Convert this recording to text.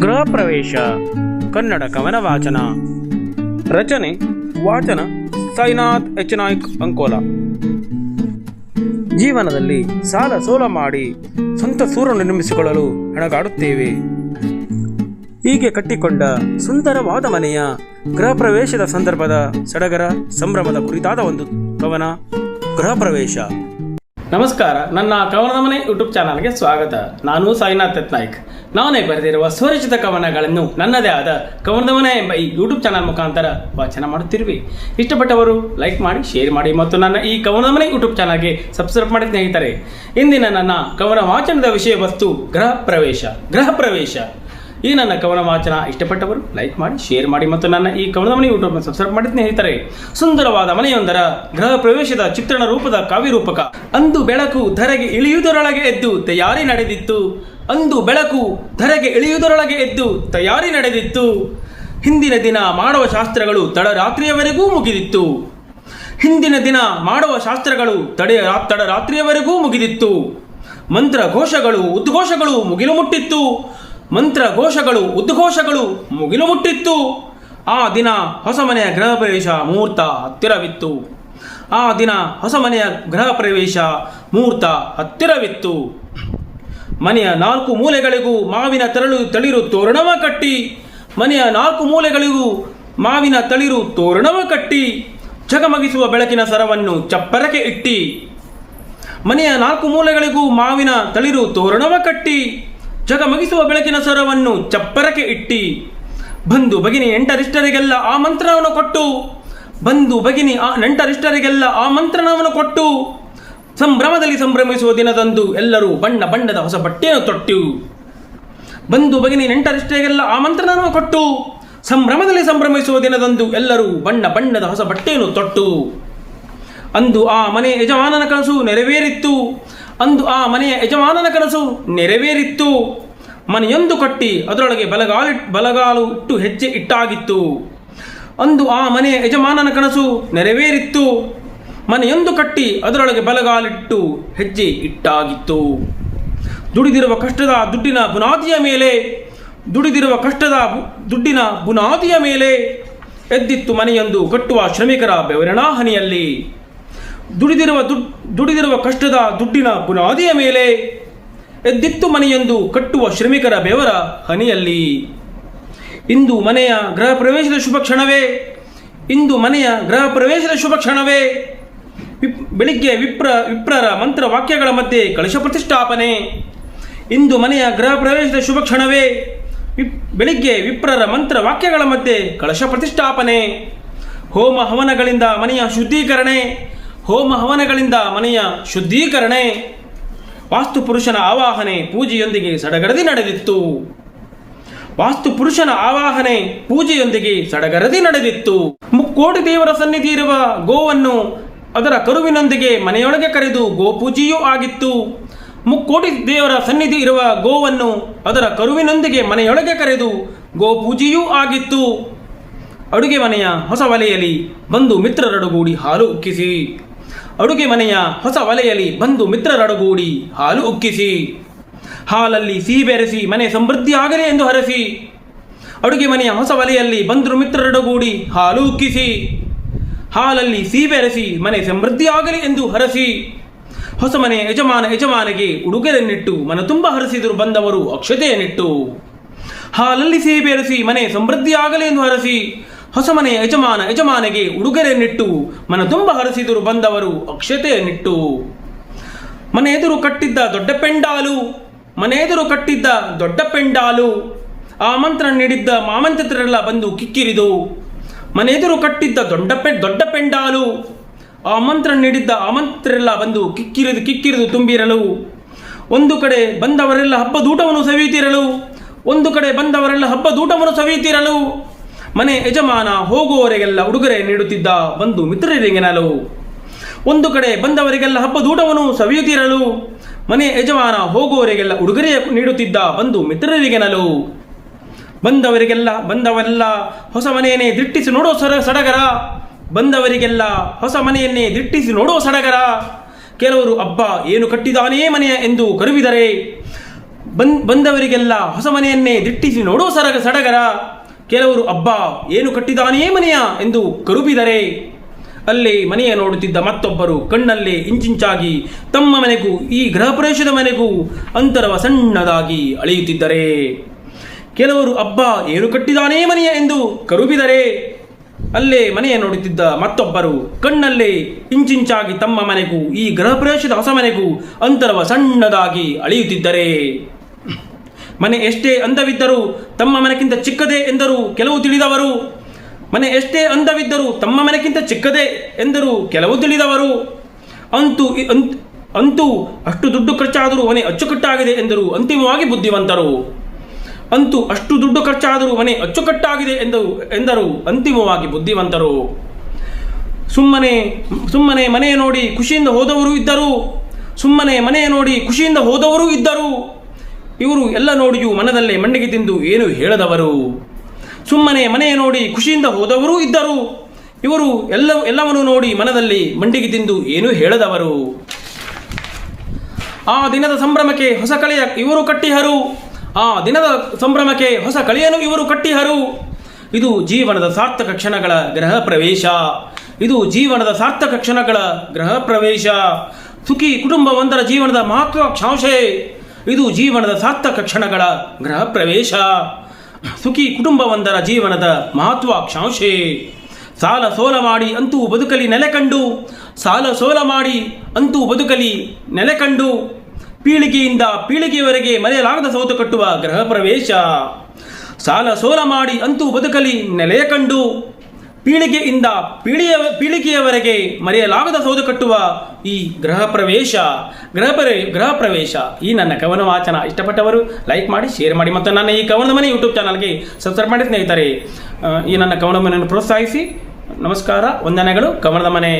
ಗೃಹ ಪ್ರವೇಶ ಕನ್ನಡ ಕವನ ವಾಚನ, ರಚನೆ, ವಾಚನ, ಸಾಯಿನಾಥ್ ಎಚ್ ನಾಯ್ಕ್ ಅಂಕೋಲ. ಜೀವನದಲ್ಲಿ ಸಾಲ ಸೋಲ ಮಾಡಿ ಸ್ವಂತ ಸೂರನ್ನು ನಿರ್ಮಿಸಿಕೊಳ್ಳಲು ಹೆಣಗಾಡುತ್ತೇವೆ. ಹೀಗೆ ಕಟ್ಟಿಕೊಂಡ ಸುಂದರವಾದ ಮನೆಯ ಗೃಹ ಪ್ರವೇಶದ ಸಂದರ್ಭದ ಸಡಗರ ಸಂಭ್ರಮದ ಕುರಿತಾದ ಒಂದು ಕವನ ಗೃಹ ಪ್ರವೇಶ ನಮಸ್ಕಾರ, ನನ್ನ ಕವನದ ಮನೆ ಯೂಟ್ಯೂಬ್ ಚಾನಲ್ಗೆ ಸ್ವಾಗತ. ನಾನು ಸಾಯಿನಾಥ್ ನಾಯ್ಕ್ ನಾನೇ ಬರೆದಿರುವ ಸ್ವರಚಿತ ಕವನಗಳನ್ನು ನನ್ನದೇ ಆದ ಕವನದ ಮನೆ ಎಂಬ ಈ ಯೂಟ್ಯೂಬ್ ಚಾನಲ್ ಮುಖಾಂತರ ವಾಚನ ಮಾಡುತ್ತಿರುವಿ. ಇಷ್ಟಪಟ್ಟವರು ಲೈಕ್ ಮಾಡಿ, ಶೇರ್ ಮಾಡಿ ಮತ್ತು ನನ್ನ ಈ ಕವನದ ಮನೆ ಯೂಟ್ಯೂಬ್ ಚಾನಲ್ಗೆ ಸಬ್ಸ್ಕ್ರೈಬ್ ಮಾಡಿ ಸ್ನೇಹಿತರೆ. ಇಂದಿನ ನನ್ನ ಕವನ ವಾಚನದ ವಿಷಯ ವಸ್ತು ಗೃಹ ಪ್ರವೇಶ. ಗೃಹ ಪ್ರವೇಶ. ಈ ನನ್ನ ಕವನ ವಾಚನ ಇಷ್ಟಪಟ್ಟವರು ಲೈಕ್ ಮಾಡಿ ಶೇರ್ ಮಾಡಿ ಮತ್ತು ನನ್ನ ಈ ಕವನದ ಮನೆ ಯೂಟ್ಯೂಬ್ ಸಬ್ಸ್ಕ್ರೈಬ್ ಮಾಡಿ ಸ್ನೇಹಿತರೆ ಸುಂದರವಾದ ಮನೆಯೊಂದರ ಗೃಹ ಪ್ರವೇಶದ ಚಿತ್ರಣ ರೂಪದ ಕಾವ್ಯ ರೂಪಕ. ಅಂದು ಬೆಳಕು ಧರೆಗೆ ಇಳಿಯುವುದರೊಳಗೆ ಎದ್ದು ತಯಾರಿ ನಡೆದಿತ್ತು. ಅಂದು ಬೆಳಕು ಧರೆಗೆ ಇಳಿಯುವುದರೊಳಗೆ ಎದ್ದು ತಯಾರಿ ನಡೆದಿತ್ತು. ಹಿಂದಿನ ದಿನ ಮಾಡುವ ಶಾಸ್ತ್ರಗಳು ತಡರಾತ್ರಿಯವರೆಗೂ ಮುಗಿದಿತ್ತು. ಹಿಂದಿನ ದಿನ ಮಾಡುವ ಶಾಸ್ತ್ರಗಳು ತಡೆ ತಡರಾತ್ರಿಯವರೆಗೂ ಮುಗಿದಿತ್ತು. ಮಂತ್ರ ಘೋಷಗಳು ಉದ್ಘೋಷಗಳು ಮುಗಿಲು ಮುಟ್ಟಿತ್ತು. ಮಂತ್ರ ಘೋಷಗಳು ಉದ್ಘೋಷಗಳು ಮುಗಿಲು ಮುಟ್ಟಿತ್ತು ಆ ದಿನ ಹೊಸ ಮನೆಯ ಗೃಹ ಪ್ರವೇಶ ಮುಹೂರ್ತ ಹತ್ತಿರವಿತ್ತು. ಆ ದಿನ ಹೊಸ ಮನೆಯ ಗೃಹ ಪ್ರವೇಶ ಮುಹೂರ್ತ ಹತ್ತಿರವಿತ್ತು. ಮನೆಯ ನಾಲ್ಕು ಮೂಲೆಗಳಿಗೂ ಮಾವಿನ ತರಳು, ತಳಿರು ತೋರಣವ ಕಟ್ಟಿ. ಮನೆಯ ನಾಲ್ಕು ಮೂಲೆಗಳಿಗೂ ಮಾವಿನ ತಳಿರು ತೋರಣವ ಕಟ್ಟಿ. ಜಗಮಗಿಸುವ ಬೆಳಕಿನ ಸರವನ್ನು ಚಪ್ಪರಕ್ಕೆ ಇಟ್ಟಿ. ಮನೆಯ ನಾಲ್ಕು ಮೂಲೆಗಳಿಗೂ ಮಾವಿನ ತಳಿರು ತೋರಣವ ಕಟ್ಟಿ. ಜಗಮಗಿಸುವ ಬೆಳಕಿನ ಸ್ವರವನ್ನು ಚಪ್ಪರಕ್ಕೆ ಇಟ್ಟಿ ಬಂಧು ಭಗಿನಿ ನೆಂಟರಿಷ್ಟರಿಗೆಲ್ಲ ಮಂತ್ರವನ್ನು ಕೊಟ್ಟು, ಬಂದು ಬಗಿನಿ ಆ ನೆಂಟರಿಷ್ಟರಿಗೆಲ್ಲ ಆಮಂತ್ರಣವನ್ನು ಕೊಟ್ಟು, ಸಂಭ್ರಮದಲ್ಲಿ ಸಂಭ್ರಮಿಸುವ ದಿನದಂದು ಎಲ್ಲರೂ ಬಣ್ಣ ಬಣ್ಣದ ಹೊಸ ಬಟ್ಟೆಯನ್ನು ತೊಟ್ಟು ಬಂಧು ಬಗಿನಿ ನೆಂಟರಿಷ್ಟರಿಗೆಲ್ಲ ಆಮಂತ್ರಣವನ್ನು ಕೊಟ್ಟು, ಸಂಭ್ರಮದಲ್ಲಿ ಸಂಭ್ರಮಿಸುವ ದಿನದಂದು ಎಲ್ಲರೂ ಬಣ್ಣ ಬಣ್ಣದ ಹೊಸ ಬಟ್ಟೆಯನ್ನು ತೊಟ್ಟು, ಅಂದು ಆ ಮನೆ ಯಜಮಾನನ ಕನಸು ನೆರವೇರಿತ್ತು. ಅಂದು ಆ ಮನೆಯ ಯಜಮಾನನ ಕನಸು ನೆರವೇರಿತ್ತು. ಮನೆಯೊಂದು ಕಟ್ಟಿ ಅದರೊಳಗೆ ಬಲಗಾಲು ಬಲಗಾಲು ಇಟ್ಟು ಹೆಜ್ಜೆ ಇಟ್ಟಾಗಿತ್ತು. ಅಂದು ಆ ಮನೆಯ ಯಜಮಾನನ ಕನಸು ನೆರವೇರಿತ್ತು. ಮನೆಯೊಂದು ಕಟ್ಟಿ ಅದರೊಳಗೆ ಬಲಗಾಲಿಟ್ಟು ಹೆಜ್ಜೆ ಇಟ್ಟಾಗಿತ್ತು. ದುಡಿದಿರುವ ಕಷ್ಟದ ದುಡ್ಡಿನ ಬುನಾದಿಯ ಮೇಲೆ, ದುಡಿದಿರುವ ಕಷ್ಟದ ದುಡ್ಡಿನ ಬುನಾದಿಯ ಮೇಲೆ ಎದ್ದಿತ್ತು ಮನೆಯೊಂದು ಕಟ್ಟುವ ಶ್ರಮಿಕರ ಬೆವರಿನ ಹನಿಯಲ್ಲಿ. ದುಡಿದಿರುವ ದುಡ್, ದುಡಿದಿರುವ ಕಷ್ಟದ ದುಡ್ಡಿನ ಬುನಾದಿಯ ಮೇಲೆ ಎದ್ದಿತ್ತು ಮನೆಯೊಂದು ಕಟ್ಟುವ ಶ್ರಮಿಕರ ಬೆವರ ಹನಿಯಲ್ಲಿ. ಇಂದು ಮನೆಯ ಗೃಹ ಪ್ರವೇಶದ ಶುಭ ಕ್ಷಣವೇ, ಇಂದು ಮನೆಯ ಗೃಹ ಪ್ರವೇಶದ ಶುಭ ಕ್ಷಣವೇ. ವಿಪ್, ಬೆಳಿಗ್ಗೆ ವಿಪ್ರ, ವಿಪ್ರರ ಮಂತ್ರ ವಾಕ್ಯಗಳ ಮಧ್ಯೆ ಕಳಶ ಪ್ರತಿಷ್ಠಾಪನೆ. ಇಂದು ಮನೆಯ ಗೃಹ ಪ್ರವೇಶದ ಶುಭ ಕ್ಷಣವೇ, ವಿಪ್, ಬೆಳಿಗ್ಗೆ ವಿಪ್ರರ ಮಂತ್ರ ವಾಕ್ಯಗಳ ಮಧ್ಯೆ ಕಳಶ ಪ್ರತಿಷ್ಠಾಪನೆ. ಹೋಮ ಹವನಗಳಿಂದ ಮನೆಯ ಶುದ್ಧೀಕರಣೆ ಹೋಮ ಹವನಗಳಿಂದ ಮನೆಯ ಶುದ್ಧೀಕರಣೆ, ವಾಸ್ತುಪುರುಷನ ಆವಾಹನೆ ಪೂಜೆಯೊಂದಿಗೆ ಸಡಗರದಿ ನಡೆದಿತ್ತು. ವಾಸ್ತುಪುರುಷನ ಆವಾಹನೆ ಪೂಜೆಯೊಂದಿಗೆ ಸಡಗರದಿ ನಡೆದಿತ್ತು. ಮುಕ್ಕೋಟಿ ದೇವರ ಸನ್ನಿಧಿ ಇರುವ ಗೋವನ್ನು ಅದರ ಕರುವಿನೊಂದಿಗೆ ಮನೆಯೊಳಗೆ ಕರೆದು ಗೋಪೂಜೆಯೂ ಆಗಿತ್ತು. ಮುಕ್ಕೋಟಿ ದೇವರ ಸನ್ನಿಧಿ ಇರುವ ಗೋವನ್ನು ಅದರ ಕರುವಿನೊಂದಿಗೆ ಮನೆಯೊಳಗೆ ಕರೆದು ಗೋಪೂಜೆಯೂ ಆಗಿತ್ತು. ಅಡುಗೆ ಮನೆಯ ಹೊಸ ವಲೆಯಲ್ಲಿ ಬಂದು ಮಿತ್ರರಡುಗೂಡಿ ಹಾಲು ಉಕ್ಕಿಸಿ. ಅಡುಗೆ ಮನೆಯ ಹೊಸ ವಲೆಯಲ್ಲಿ ಬಂದು ಮಿತ್ರರಡಗೂಡಿ ಹಾಲು ಉಕ್ಕಿಸಿ. ಹಾಲಲ್ಲಿ ಸಿಹಿ ಬೆರೆಸಿ ಮನೆ ಸಮೃದ್ಧಿ ಆಗಲಿ ಎಂದು ಹರಸಿ. ಅಡುಗೆ ಮನೆಯ ಹೊಸ ವಲೆಯಲ್ಲಿ ಬಂದರು ಮಿತ್ರರಡಗೂಡಿ ಹಾಲು ಉಕ್ಕಿಸಿ. ಹಾಲಲ್ಲಿ ಸಿಹಿ ಬೆರೆಸಿ ಮನೆ ಸಮೃದ್ಧಿ ಆಗಲಿ ಎಂದು ಹರಸಿ. ಹೊಸ ಮನೆಯ ಯಜಮಾನ ಯಜಮಾನಿಗೆ ಉಡುಗೆರನ್ನಿಟ್ಟು ಮನ ತುಂಬ ಹರಸಿದರು ಬಂದವರು ಅಕ್ಷತೆಯನ್ನಿಟ್ಟು. ಹಾಲಲ್ಲಿ ಸಿಹಿ ಬೆರೆಸಿ ಮನೆ ಸಮೃದ್ಧಿ ಆಗಲಿ ಎಂದು ಹರಸಿ. ಹೊಸ ಮನೆಯ ಯಜಮಾನ ಯಜಮಾನಿಗೆ ನಿಟ್ಟು, ಮನ ತುಂಬ ಹರಸಿದರು ಬಂದವರು ಅಕ್ಷತೆಯನ್ನಿಟ್ಟು ಮನೆ ಎದುರು ಕಟ್ಟಿದ್ದ ದೊಡ್ಡ ಪೆಂಡಾಲು, ಮನೆ ಎದುರು ಕಟ್ಟಿದ್ದ ದೊಡ್ಡ ಪೆಂಡಾಲು. ಆಮಂತ್ರಣ ನೀಡಿದ್ದ ಮಾಮಂತ್ರಿತರೆಲ್ಲ ಬಂದು ಕಿಕ್ಕಿರಿದು, ಮನೆ ಎದುರು ಕಟ್ಟಿದ್ದ ದೊಡ್ಡ ಪೆ, ದೊಡ್ಡ ಪೆಂಡಾಲು. ಆಮಂತ್ರಣ ನೀಡಿದ್ದ ಆಮಂತ್ರೆಲ್ಲ ಬಂದು ಕಿಕ್ಕಿರಿದು ಕಿಕ್ಕಿರಿದು ತುಂಬಿರಲು. ಒಂದು ಕಡೆ ಬಂದವರೆಲ್ಲ ಹಬ್ಬದೂಟವನ್ನು ಸವಿಯುತ್ತಿರಲು, ಒಂದು ಕಡೆ ಬಂದವರೆಲ್ಲ ಹಬ್ಬದೂಟವನ್ನು ಸವಿಯುತ್ತಿರಲು. ಮನೆ ಯಜಮಾನ ಹೋಗುವವರೆಗೆಲ್ಲ ಉಡುಗೊರೆ ನೀಡುತ್ತಿದ್ದ ಬಂದು ಮಿತ್ರರಿಗೆನಲು ಒಂದು ಕಡೆ ಬಂದವರಿಗೆಲ್ಲ ಹಬ್ಬದೂಟವನ್ನು ಸವಿಯುತ್ತಿರಲು, ಮನೆ ಯಜಮಾನ ಹೋಗುವವರಿಗೆಲ್ಲ ಉಡುಗೊರೆ ನೀಡುತ್ತಿದ್ದ ಬಂದು ಮಿತ್ರರಿಗೆನಲು ಬಂದವರಿಗೆಲ್ಲ, ಬಂದವರೆಲ್ಲ ಹೊಸ ಮನೆಯನ್ನೇ ದಿಟ್ಟಿಸಿ ನೋಡೋ ಸರ, ಸಡಗರ. ಬಂದವರಿಗೆಲ್ಲ ಹೊಸ ಮನೆಯನ್ನೇ ದಿಟ್ಟಿಸಿ ನೋಡೋ ಸಡಗರ. ಕೆಲವರು, ಅಬ್ಬ, ಏನು ಕಟ್ಟಿದಾನೇ ಮನೆಯ ಎಂದು ಕರುವಿದರೆ. ಬಂದ್, ಬಂದವರಿಗೆಲ್ಲ ಹೊಸ ಮನೆಯನ್ನೇ ದಿಟ್ಟಿಸಿ ನೋಡೋ ಸರಗ ಸಡಗರ. ಕೆಲವರು, ಅಬ್ಬಾ, ಏನು ಕಟ್ಟಿದಾನೇ ಮನೆಯ? ಎಂದು ಕರುಬಿದರೆ. ಅಲ್ಲಿ ಮನೆಯ ನೋಡುತ್ತಿದ್ದ ಮತ್ತೊಬ್ಬರು ಕಣ್ಣಲ್ಲೇ ಇಂಚಿಂಚಾಗಿ, ತಮ್ಮ ಮನೆಗೂ, ಈ ಗೃಹ ಪ್ರವೇಶದ ಮನೆಗೂ ಅಂತರವ ಸಣ್ಣದಾಗಿ ಅಳೆಯುತ್ತಿದ್ದರೆ. ಕೆಲವರು, ಅಬ್ಬ, ಏನು ಕಟ್ಟಿದಾನೇ ಮನೆಯ? ಎಂದು ಕರುಬಿದರೆ. ಅಲ್ಲೇ ಮನೆಯ ನೋಡುತ್ತಿದ್ದ ಮತ್ತೊಬ್ಬರು ಕಣ್ಣಲ್ಲೇ ಇಂಚಿಂಚಾಗಿ, ತಮ್ಮ ಮನೆಗೂ, ಈ ಗೃಹ ಪ್ರವೇಶದ ಹೊಸ ಮನೆಗೂ ಅಂತರವ ಸಣ್ಣದಾಗಿ ಅಳೆಯುತ್ತಿದ್ದರೆ. ಮನೆ ಎಷ್ಟೇ ಅಂದವಿದ್ದರೂ ತಮ್ಮ ಮನೆಗಿಂತ ಚಿಕ್ಕದೇ ಎಂದರು ಕೆಲವು ತಿಳಿದವರು. ಮನೆ ಎಷ್ಟೇ ಅಂದವಿದ್ದರೂ ತಮ್ಮ ಮನೆಗಿಂತ ಚಿಕ್ಕದೇ ಎಂದರು ಕೆಲವು ತಿಳಿದವರು. ಅಂತೂ ಅಂತೂ ಅಷ್ಟು ದುಡ್ಡು ಖರ್ಚಾದರೂ ಮನೆ ಅಚ್ಚುಕಟ್ಟಾಗಿದೆ ಎಂದರು ಅಂತಿಮವಾಗಿ ಬುದ್ಧಿವಂತರು. ಅಂತೂ ಅಷ್ಟು ದುಡ್ಡು ಖರ್ಚಾದರೂ ಮನೆ ಅಚ್ಚುಕಟ್ಟಾಗಿದೆ ಎಂದು ಎಂದರು ಅಂತಿಮವಾಗಿ ಬುದ್ಧಿವಂತರು. ಸುಮ್ಮನೆ ಸುಮ್ಮನೆ ಮನೆ ನೋಡಿ ಖುಷಿಯಿಂದ ಹೋದವರು ಇದ್ದರು. ಸುಮ್ಮನೆ ಮನೆ ನೋಡಿ ಖುಷಿಯಿಂದ ಹೋದವರು ಇದ್ದರು. ಇವರು ಎಲ್ಲ ನೋಡಿಯೂ ಮನದಲ್ಲೇ ಮಂಡಿಗೆ ತಿಂದು ಏನು ಹೇಳದವರು? ಸುಮ್ಮನೆ ಮನೆಯ ನೋಡಿ ಖುಷಿಯಿಂದ ಹೋದವರು ಇದ್ದರು. ಇವರು ಎಲ್ಲ, ಎಲ್ಲವನ್ನು ನೋಡಿ ಮನದಲ್ಲಿ ಮಂಡಿಗೆ ತಿಂದು ಏನು ಹೇಳದವರು? ಆ ದಿನದ ಸಂಭ್ರಮಕ್ಕೆ ಹೊಸ ಕಳೆಯ ಇವರು ಕಟ್ಟಿಹರು. ಆ ದಿನದ ಸಂಭ್ರಮಕ್ಕೆ ಹೊಸ ಕಳೆಯನ್ನು ಇವರು ಕಟ್ಟಿಹರು. ಇದು ಜೀವನದ ಸಾರ್ಥಕ ಕ್ಷಣಗಳ ಗ್ರಹ ಪ್ರವೇಶ. ಇದು ಜೀವನದ ಸಾರ್ಥಕ ಕ್ಷಣಗಳ ಗ್ರಹ ಪ್ರವೇಶ. ಸುಖಿ ಕುಟುಂಬವೊಂದರ ಜೀವನದ ಮಹತ್ವಾಕಾಂಕ್ಷೆ ಇದು ಜೀವನದ ಸಾರ್ಥಕ ಕ್ಷಣಗಳ ಗೃಹ ಪ್ರವೇಶ. ಸುಖಿ ಕುಟುಂಬವೊಂದರ ಜೀವನದ ಮಹತ್ವಾಕಾಂಕ್ಷೆ. ಸಾಲ ಸೋಲ ಮಾಡಿ ಅಂತೂ ಬದುಕಲಿ ನೆಲೆ ಕಂಡು, ಸಾಲ ಸೋಲ ಮಾಡಿ ಅಂತೂ ಬದುಕಲಿ ನೆಲೆ ಕಂಡು, ಪೀಳಿಗೆಯಿಂದ ಪೀಳಿಗೆಯವರೆಗೆ ಮರೆಯಲಾಗದ ಸೌತು ಕಟ್ಟುವ ಗೃಹ ಪ್ರವೇಶ. ಸಾಲ ಸೋಲ ಮಾಡಿ ಅಂತೂ ಬದುಕಲಿ ನೆಲೆಯ ಕಂಡು ಪೀಳಿಗೆಯಿಂದ ಪೀಳಿಯ ಪೀಳಿಗೆಯವರೆಗೆ ಮರೆಯಲಾಗದ ಸೌದು ಕಟ್ಟುವ ಈ ಗೃಹ ಪ್ರವೇಶ ಗೃಹ ಗೃಹ ಪ್ರವೇಶ. ಈ ನನ್ನ ಕವನ ವಾಚನ ಇಷ್ಟಪಟ್ಟವರು ಲೈಕ್ ಮಾಡಿ ಶೇರ್ ಮಾಡಿ ಮತ್ತು ನನ್ನ ಈ ಕವನದ ಮನೆ ಯೂಟ್ಯೂಬ್ ಚಾನಲ್ಗೆ ಸಬ್ಸ್ಕ್ರೈಬ್ ಮಾಡಿ ಸ್ನೇಹಿತರೆ. ಈ ನನ್ನ ಕವನ ಮನೆಯನ್ನು ಪ್ರೋತ್ಸಾಹಿಸಿ. ನಮಸ್ಕಾರ, ವಂದನೆಗಳು. ಕವನದ ಮನೆ.